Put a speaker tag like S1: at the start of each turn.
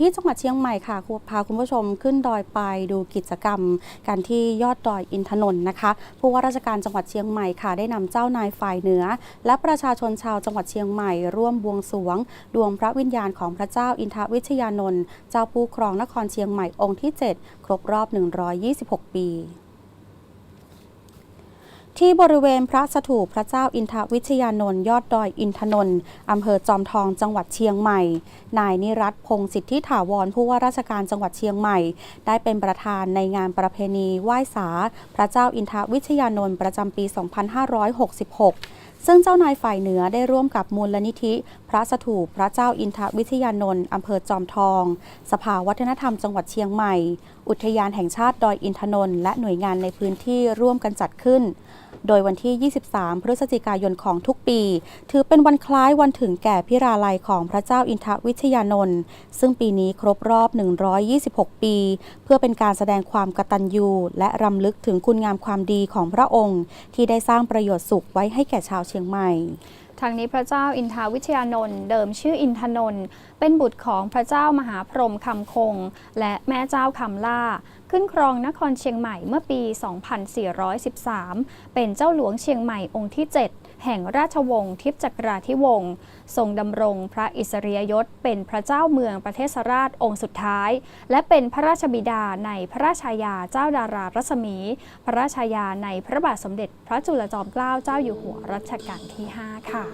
S1: ที่จังหวัดเชียงใหม่ค่ะพาคุณผู้ชมขึ้นดอยไปดูกิจกรรม การที่ยอดดอยอินทนนท์นะคะผู้ว่าราชการจังหวัดเชียงใหม่ค่ะ ได้นำเจ้านายฝ่ายเหนือ และประชาชนชาวจังหวัดเชียงใหม่ ร่วมบวงสรวง ดวงพระวิญญาณของพระเจ้าอินทวิชยานนท์เจ้าผู้ครองนครเชียงใหม่องค์ที่ 7 ครบรอบ 126 ปี ที่บริเวณพระสถูปพระเจ้าอินทวิชยานนท์ยอดดอยอินทนนท์อำเภอจอมทองจังหวัดเชียงใหม่ นายนิรัตพงศิทธิถาวรผู้ว่าราชการจังหวัดเชียงใหม่ ได้เป็นประธานในงานประเพณีไหว้สา พระเจ้าอินทวิชยานนท์ประจำปี 2566 ซึ่งเจ้านายฝ่ายเหนือได้ร่วมกับมูลนิธิ พระสถูปพระเจ้าอินทวิทยานนท์อำเภอจอมทอง สภาวัฒนธรรมจังหวัดเชียงใหม่ อุทยานแห่งชาติดอยอินทนนท์และหน่วยงานในพื้นที่ร่วมกันจัดขึ้น โดยวันที่ 23 พฤศจิกายนของทุกปี ถือเป็นวันคล้ายวันถึงแก่พิราลัยของพระเจ้าอินทวิทยานนท์ซึ่งปีนี้ครบรอบ 126 ปี เพื่อเป็นการแสดงความกตัญญูและรำลึกถึงคุณงามความดีของพระองค์ ที่ได้สร้างประโยชน์สุขไว้ให้แก่ชาวเชียงใหม่
S2: ทางนี้พระเจ้าอินทาวิทยานนท์เดิมชื่ออินทนนท์เป็นบุตรของพระเจ้ามหาพรหมคำคง และแม่เจ้าคำล่า ขึ้นครองนครเชียงใหม่เมื่อปี 2413 เป็นเจ้าหลวงเชียงใหม่องค์ที่ 7 แห่งราชวงศ์ทิพจักราธิวงศ์ทรงดำรงพระอิสริยยศเป็นพระเจ้าเมืองประเทศราชองค์สุดท้าย และเป็นพระราชบิดาในพระราชายาเจ้าดารารัศมี พระราชายาในพระบาทสมเด็จ พระจุลจอมเกล้าเจ้าอยู่หัวรัชกาลที่ 5 ค่ะ